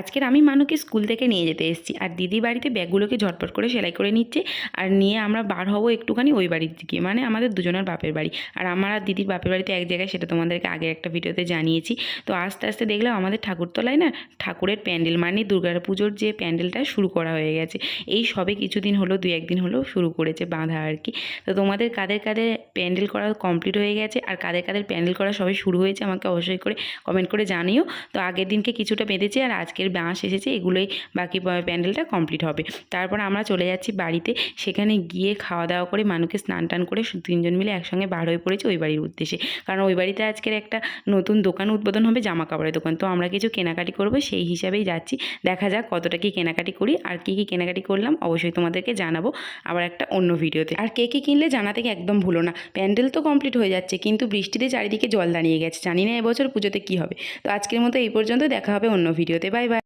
আজকের আমি মানুকে স্কুল থেকে নিয়ে যেতে এসেছি। আর দিদি বাড়িতে ব্যাগগুলোকে ঝটপট করে সেলাই করে নিচ্ছে আর নিয়ে আমরা বার হব একটুখানি ওই বাড়ির দিকে। মানে আমাদের দুজনের বাপের বাড়ি। আর আমার আর দিদির বাপের বাড়িতে এক জায়গায় সেটা তোমাদেরকে আগের একটা ভিডিওতে জানিয়েছি। তো আস্তে আস্তে দেখলাম আমাদের ঠাকুরতলায় না ঠাকুরের প্যান্ডেল মানে দুর্গা পুজোর যে প্যান্ডেলটা শুরু করা হয়ে গেছে। এই সবে কিছুদিন হলো, দুই একদিন হলো শুরু করেছে বাঁধা আর কি। তো তোমাদের কাদের কাদের প্যান্ডেল করা কমপ্লিট হয়ে গেছে আর কাদের কাদের প্যান্ডেল করা সবাই শুরু হয়েছে আমাকে অবশ্যই করে কমেন্ট করে জানিও। তো আগের দিনকে কিছুটা বেঁধেছে আর আজকের বাঁশ এসেছে, এগুলোই বাকি প্যান্ডেলটা কমপ্লিট হবে। তারপর আমরা চলে যাচ্ছি বাড়িতে, সেখানে গিয়ে খাওয়া দাওয়া করে মানুষকে স্নান টান করে তিনজন মিলে একসঙ্গে বার হয়ে পড়েছি ওই বাড়ির উদ্দেশ্যে। কারণ ওই বাড়িতে আজকের একটা নতুন দোকান উদ্বোধন হবে জামা কাপড়ের দোকান। তো আমরা কিছু কেনাকাটি করব, সেই হিসাবেই যাচ্ছি। দেখা যাক কতটা কি কেনাকাটি করি আর কি কি কেনাকাটি করলাম, অবশ্যই তোমাদেরকে জানাব আবার একটা অন্য ভিডিওতে। আর কে কী কিনলে জানা থেকে একদম ভুলো না। প্যান্ডেল তো কমপ্লিট হয়ে যাচ্ছে, কিন্তু বৃষ্টিতে চারিদিকে জল দাঁড়িয়ে গেছে। জানি না এবছর পুজোতে কী হবে। তো আজকের মতো এই পর্যন্ত, দেখা হবে অন্য ভিডিওতে। Bye bye.